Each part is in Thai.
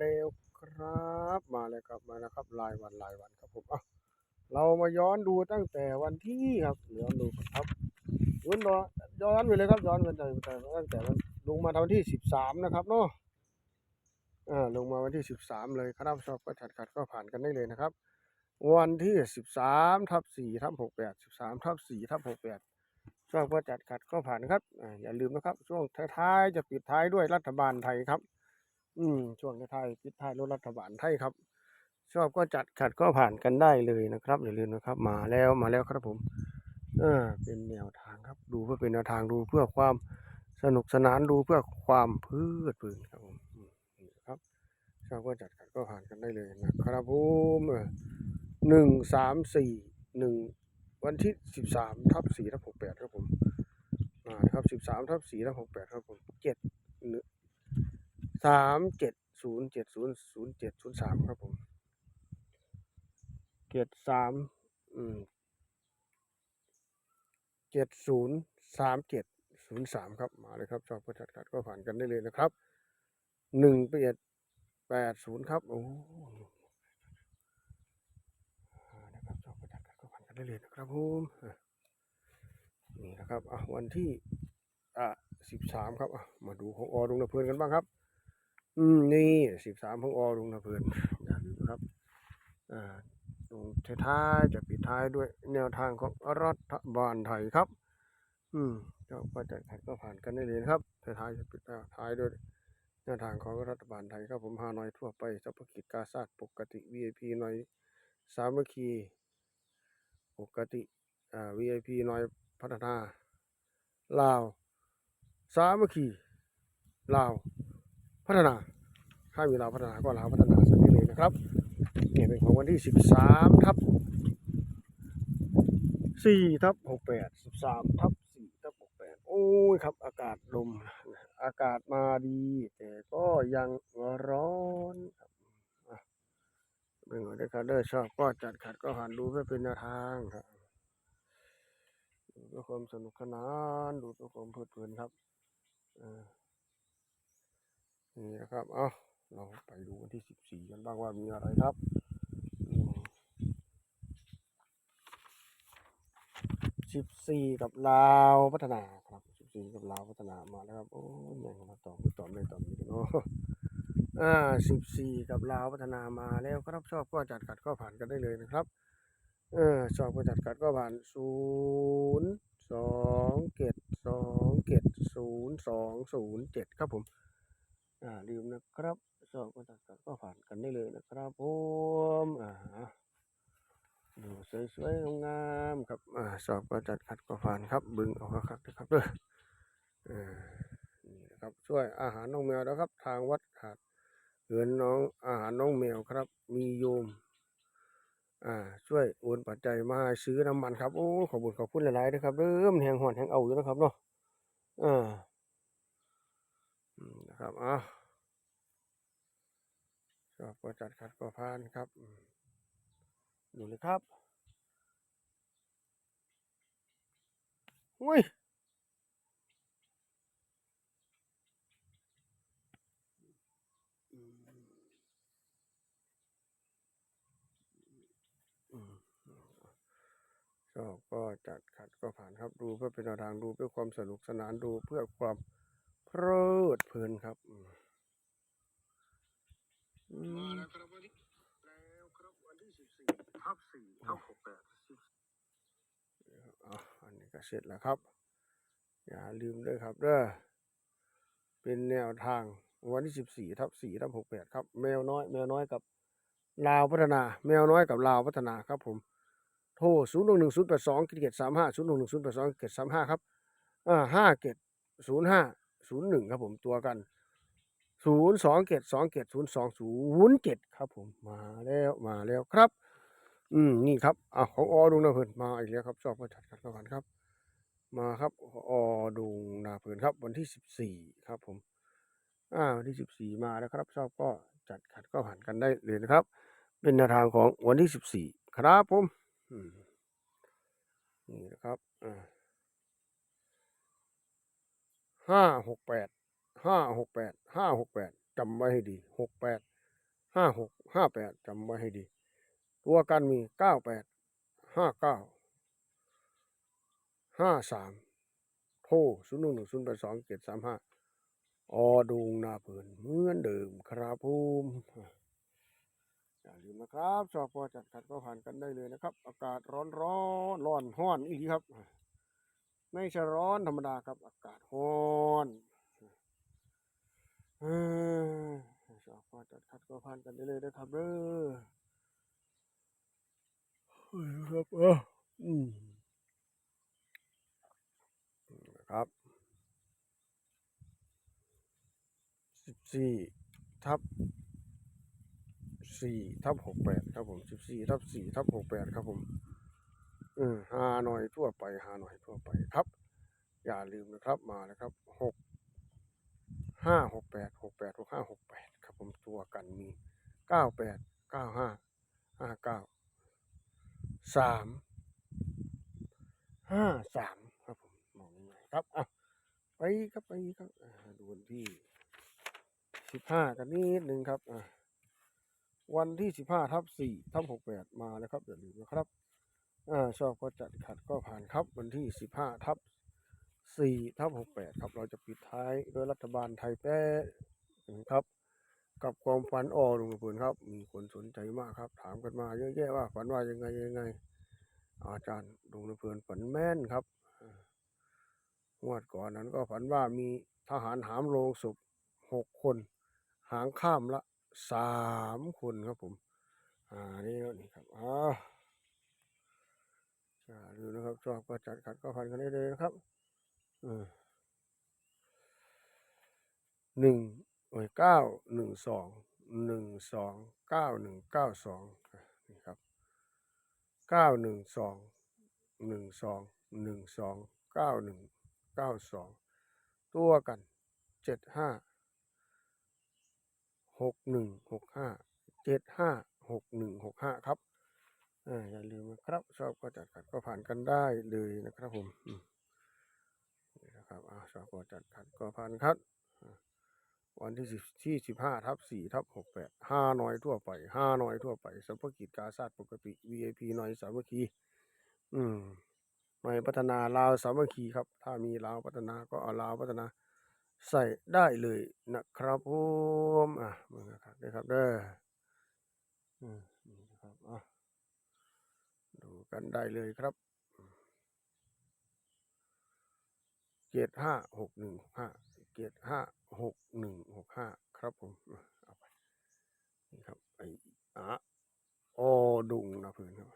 แล้วครับมาเลยครับมาแล้วครับรายวันรายวันครับผมอะเรามาย้อนดูตั้งแต่วันที่ครับย้อนดูครับย้อนดูย้อนไปเลยครับย้อนไปตั้งแต่ตั้งแต่ลงมาวันที่สิบสามนะครับเนาะอ่าลงมาวันที่สิบสามเลยครับชอบก็จัดขัดก็ผ่านกันได้เลยนะครับ วันที่สิบสามทับสี่ทับหกแปดสิบสามทับสี่ทับหกแปดชอบก็จัดขัดก็ผ่านครับอ่าอย่าลืมนะครับ ช่วงท้ายๆจะปิดท้ายด้วยรัฐบาลไทยครับ อืมช่วงท้ายปิดท้ายรถรัฐบาลไทยครับ ชอบก็จัดขัดก็ผ่านกันได้เลยนะครับ อย่าลืมนะครับ มาแล้วมาแล้วครับผมเออเป็นแนวทางครับ ดูเพื่อเป็นแนวทางดูเพื่อความสนุกสนานดูเพื่อความเพลิดเพลินครับผมอืมครับชอบก็จัดขัดก็ผ่านกันได้เลยนะครับผมหนึ่งสามสี่หนึ่งวันที่สิบสามทับสี่ทับหกแปดครับผมมานะครับสิบสามทับสี่ทับหกแปดครับผมเจ็ด สามเจ็ดศูนย์เจ็ดศูนย์ศูนย์เจ็ดศูนย์สามครับผมเจ็ดสามอืมเจ็ดศูนย์สามเจ็ดศูนย์สามครับมาเลยครับชอบก็จัดขัดก็ผ่านกันได้เลยนะครับหนึ่งแปดแปดศูนย์ครับโอ้อ่านะครับชอบประจัดกันก็ผ่านกันได้เลยนะครับผมนี่นะครับอะวันที่อะสิบสามครับอะมาดูของออรุงนาเพลินกันบ้างครับ อืมนี่สิบสามของอรุงนาเพลินอย่าลืมครับ อ่าตรงท้ายจะปิดท้ายด้วยแนวทางของรัฐบาลไทยครับ อืมชอบประจัดกันก็ผ่านกันได้เลยครับท้ายจะปิดท้ายด้วยแนวทางของรัฐบาลไทยครับผมฮานอยทั่วไปเฉพาะกิจกาซาดปกติ VIP หน่อยสามัคคีปกติอ่า VIP น้อยพัฒนาลาวสามัคคีลาว พัฒนาถ้ามีลาวพัฒนาก็ลาวพัฒนาสักนิดเลยนะครับเนี่ยเป็นของวันที่ 13ทับ4ทับ68 13ทับ4ทับ68 โอ้ยครับ อากาศลม อากาศมาดี แต่ก็ยังร้อนครับอะเป็นของได้ครับเด้ชอบก็จัดขัดก็หันดูเพื่อเป็นแนวทางครับดูเพื่อความสนุกสนาน ดูเพื่อความเพลิดเพลินครับเออ นี่นะครับเอาเราไปดูวันที่สิบสี่กันบ้างว่ามีอะไรครับสิบสี่กับลาวพัฒนาครับสิบสี่กับลาวพัฒนามาแล้วครับโอ้ยยังมาตอบไม่ตอบไม่ตอบไม่เนาะอ่าสิบสี่กับลาวพัฒนามาแล้วครับชอบก็จัดขัดก็ผ่านกันได้เลยนะครับเออชอบก็จัดขัดก็ผ่านศูนย์สองเกตสองเกตศูนย์สองศูนย์เจ็ดครับผม อ่าลืมนะครับชอบก็จัดขัดก็ผ่านกันได้เลยนะครับผมอ่าดูสวยๆงามๆครับอ่าชอบก็จัดขัดก็ผ่านครับ บึงเอาครับนะครับเด้ออนี่นะครับช่วยอาหารน้องแมวนะครับ ทางวัดขาดเหือนน้องอาหารน้องแมวครับ มีโยมอ่าช่วยโอนปัจจัยมาซื้อน้ำมันครับโอ้ขอบคุณขอบคุณหลายๆนะครับเริ่มแหงหอนแหงเอาอยู่นะครับเนาะอ่า ครับอะชอบก็จัดขัดก็พานครับอืมดูเลยครับอุ้ยชอบก็จัดขัดก็ผ่านครับดูเพื่อเป็นแนวทางดูเพื่อความสนุกสนานดูเพื่อความ เพลิดเพลินครับมาแล้วครับวันที่แล้วครับวันที่สิบสี่ทับสี่ทับหกแปดอันนี้ก็เสร็จแล้วครับ อย่าลืมด้วยครับเด้อเป็นแนวทางวันที่สิบสี่ทับสี่ทับหกแปดครับ แมวน้อย แมวน้อยกับลาวพัฒนา แมวน้อยกับลาวพัฒนาครับผมโทรศูนย์หนึ่งหนึ่งศูนย์แปดสองเกตสามห้าศูนย์หนึ่งหนึ่งศูนย์แปดสองเกตสามห้าครับอ่าห้าเกตศูนย์ห้า ศูนย์หนึ่งครับผมตัวกันศูนย์สองเกตสองเกตศูนย์สองศูนย์เกตครับผมมาแล้วมาแล้วครับ อืมนี่ครับอ่าของอดุงนาเพลินมาอีกแล้วครับชอบก็จัดกันก่อนครับ มาครับอดุงนาเพลินครับ วันที่สิบสี่ครับผมอ่าวันที่สิบสี่มาแล้วครับชอบก็จัดขัดก็ผ่านกันได้เลยนะครับ เป็นแนวทางของวันที่สิบสี่ครับผม อืมนี่นะครับอ่า ห้าหกแปดห้าหกแปดห้าหกแปดจำไว้ให้ดีหกแปดห้าหกห้าแปดจำไว้ให้ดี ตัวกันมีเก้าแปดห้าเก้าห้าสามโทรศูนย์หนึ่งหนึ่งศูนย์แปดสองเจ็ดสามห้าอดุงนาเพินเหมือนเดิมครับผมอย่าลืมนะครับชอบพอจัดขัดก็ผ่านกันได้เลยนะครับ อากาศร้อนร้อนร้อนห้อนอีกครับ ไม่ใช่ร้อนธรรมดาครับ อากาศร้อนเออชอบพอจัดขัดก็ผ่านกันได้เลยนะครับเด้อครับเอออืมครับสิบสี่ทับสี่ทับหกแปดครับผมสิบสี่ทับสี่ทับหกแปดครับผม อืมหาหน่อยทั่วไปหาหน่อยทั่วไปครับ อย่าลืมนะครับมานะครับหกห้าหกแปดหกแปดหกห้าหกแปดครับผมตัวกันมีเก้าแปดเก้าห้าห้าเก้าสามห้าสามครับผมมองยังไงครับอะไปครับไปครับดูวันที่สิบห้ากันนิดหนึ่งครับอะวันที่สิบห้าทับสี่ทับหกแปดมาแล้วครับอย่าลืมนะครับ ชอบก็จัดขัดก็ผ่านครับวันที่สิบห้าทับสี่ทับหกแปดครับเราจะปิดท้ายโดยรัฐบาลไทยแป้นะครับ กับความฝันออลุงกระปืนครับ มีคนสนใจมากครับ ถามกันมาเยอะแยะว่าฝันว่ายังไงยังไง อาจารย์ลุงกระปืนฝันแม่นครับงวดก่อนนั้นก็ฝันว่ามีทหารหามโลงศพหกคน หางข้ามละสามคนครับผม อ่านี่นี่ครับอ่า อย่าลืมนะครับชอบก็จัดขัดก็พันกันได้เลยนะครับหนึ่งโอ้ยเก้าหนึ่งสองหนึ่งสองเก้าหนึ่งเก้าสองนี่ครับเก้าหนึ่งสองหนึ่งสองหนึ่งสองเก้าหนึ่งเก้าสองตัวกันเจ็ดห้าหกหนึ่งหกห้าเจ็ดห้าหกหนึ่งหกห้าครับ อย่าลืมนะครับ ชอบก็จัดขัดก็ผ่านกันได้เลยนะครับผมนี่นะครับอาชอบก็จัดขัดก็ผ่านครับ วันที่สิบที่สิบห้าทับสี่ทับหกแปดห้าน้อยทั่วไปห้าน้อยทั่วไปสัมภกิจกาซาดปกติ VIP น่อยสามัคคีอืมหน่อยพัฒนาลาวสามัคคีครับ ถ้ามีลาวพัฒนาก็เอาลาวพัฒนาใส่ได้เลยนะครับผมอะมึงนะครับได้ครับเด้ออืมนี่นะครับอะ ดู กันได้เลยครับเจ็ดห้าหกหนึ่งห้าเจ็ดห้าหกหนึ่งหกห้าครับผมเอาไปนี่ครับไอ้อะอดุงนะพื้นครับ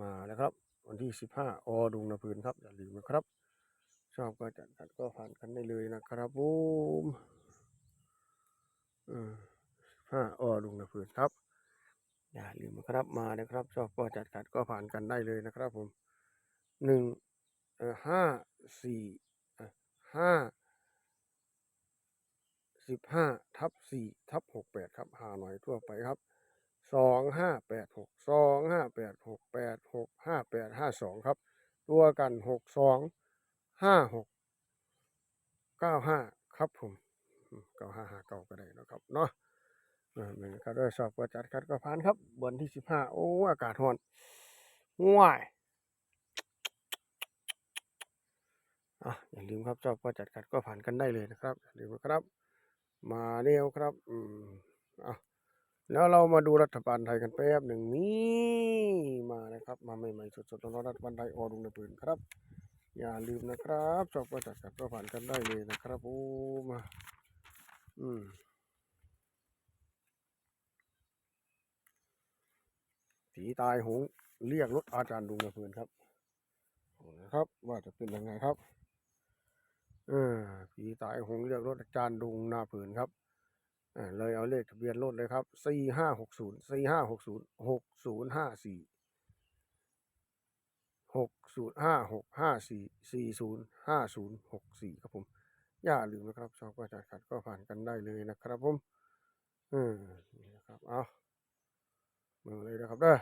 มาแล้วครับ วันที่สิบห้าอดุงนะพื้นครับอย่าลืมนะครับ ชอบก็จัดกันก็ผ่านกันได้เลยนะครับผมอืมห้าอดุงนะพื้นครับ อย่าลืมครับมานะครับชอบก็จัดขัดก็ผ่านกันได้เลยนะครับผมหนึ่งห้าสี่ห้าสิบห้าทับสี่ทับหกแปดครับหาหน่อยทั่วไปครับสองห้าแปดหกสองห้าแปดหกแปดหกห้าแปดห้าสองครับ ตัวกันหกสองห้าหกเก้าห้าครับผมเก้าห้าห้าเก้าก็ได้นะครับเนาะ เหมือนกันด้วยสอบก็จัดคัดก็ผ่านครับวันที่สิบห้าโอ้อากาศร้อนว้ายอะอย่าลืมครับชอบก็จัดคัดก็ผ่านกันได้เลยนะครับอย่าลืมครับ มาเร็วครับอืมอะแล้วเรามาดูรัฐบาลไทยกันแป๊บหนึ่งนี่มานะครับ มาใหม่ๆสดๆร้อนๆรัฐบาลไทยออรุงในปืนครับ อย่าลืมนะครับชอบก็จัดคัดก็ผ่านกันได้เลยนะครับโอ้มาอืม ผีตายหงเรียกรถอาจารย์ดุงกระเพือนครับนะครับ ว่าจะเป็นยังไงครับเออผีตายหงเรียกรถอาจารย์ดุงนาผืนครับเออเลยเอาเลขทะเบียนรถเลยครับสี่ห้าหกศูนย์สี่ห้าหกศูนย์หกศูนย์ห้าสี่หกศูนย์ห้าหกห้าสี่สี่ศูนย์ห้าศูนย์หกสี่ครับผม อย่าลืมนะครับชอบก็จัดขัดก็ผ่านกันได้เลยนะครับผมออนี่นะครับ เอา มืองเลยนะครับเด้อ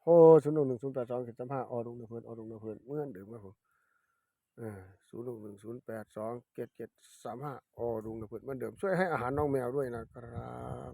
โทรศูนย์หนึ่งหนึ่งศูนย์แปดสองเจ็ดสามห้าออดุงเนเพื่อนออดุงเนเพื่อนเมื่อนเดิมครับผมเออศูนย์หนึ่งหนึ่งศูนย์แปดสองเจ็ดเจ็ดสามห้าออดุงเนเพื่อนเมื่อนเดิมช่วยให้อาหารน้องแมวด้วยนะครับ